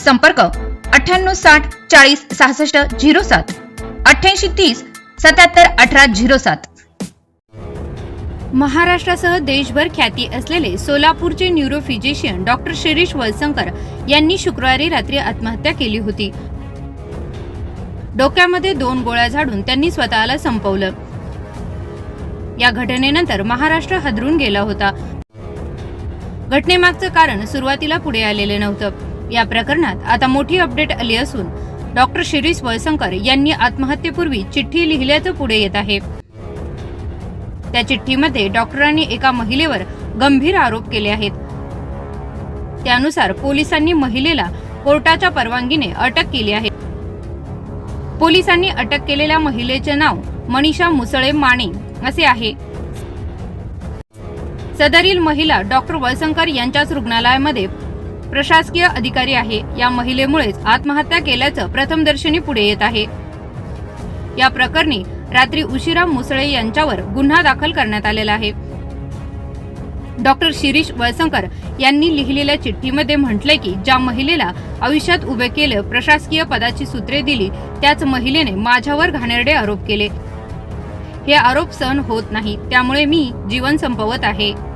संपर्क अठ्ठ्याण्णव साठ चाळीस सहासष्ट झिरो सात. अठ्ठ्याऐंशी तीस सत्याहत्तर अठरा झिरो सात. महाराष्ट्रासह देशभर ख्याती असलेले सोलापूरचे न्यूरोफिजिशियन डॉक्टर शिरीष वलसंकर यांनी शुक्रवारी रात्री आत्महत्या केली होती. डोक्यामध्ये दोन गोळ्या झाडून त्यांनी स्वतःला संपवलं. या घटनेनंतर महाराष्ट्र हदरून गेला होता. घटनेमागचं कारण सुरुवातीला पुढे आलेले नव्हतं. या प्रकरणात आता मोठी अपडेट आली असून डॉक्टर शिरीष वळसंकर यांनी आत्महत्येपूर्वी चिठ्ठी लिहिल्याचं पुढे येत आहे. त्या चिठ्ठीमध्ये डॉक्टरांनी एका महिलेवर गंभीर आरोप केले आहेत. त्यानुसार पोलिसांनी महिलेला कोर्टाच्या परवानगीने अटक केली आहे. पोलिसांनी अटक केलेल्या महिलेचे नाव मनीषा मुसळे माने असे आहे. सदरील महिला डॉक्टर वळसंकर यांच्याच रुग्णालयामध्ये प्रशासकीय अधिकारी आहे. या महिलेमुळेच आत्महत्या केल्याचं प्रथमदर्शनी पुढे येत आहे. या प्रकरणी रात्री उशिरा मुसळे यांच्यावर गुन्हा दाखल करण्यात आलेला आहे. डॉक्टर शिरीष वळसंकर यांनी लिहिलेल्या चिठ्ठीमध्ये म्हटलंय की ज्या महिलेला आयुष्यात उभे केलं प्रशासकीय पदाची सूत्रे दिली त्याच महिलेने माझ्यावर घाणेरडे आरोप केले. हे आरोप सहन होत नाही. त्यामुळे मी जीवन संपवत आहे.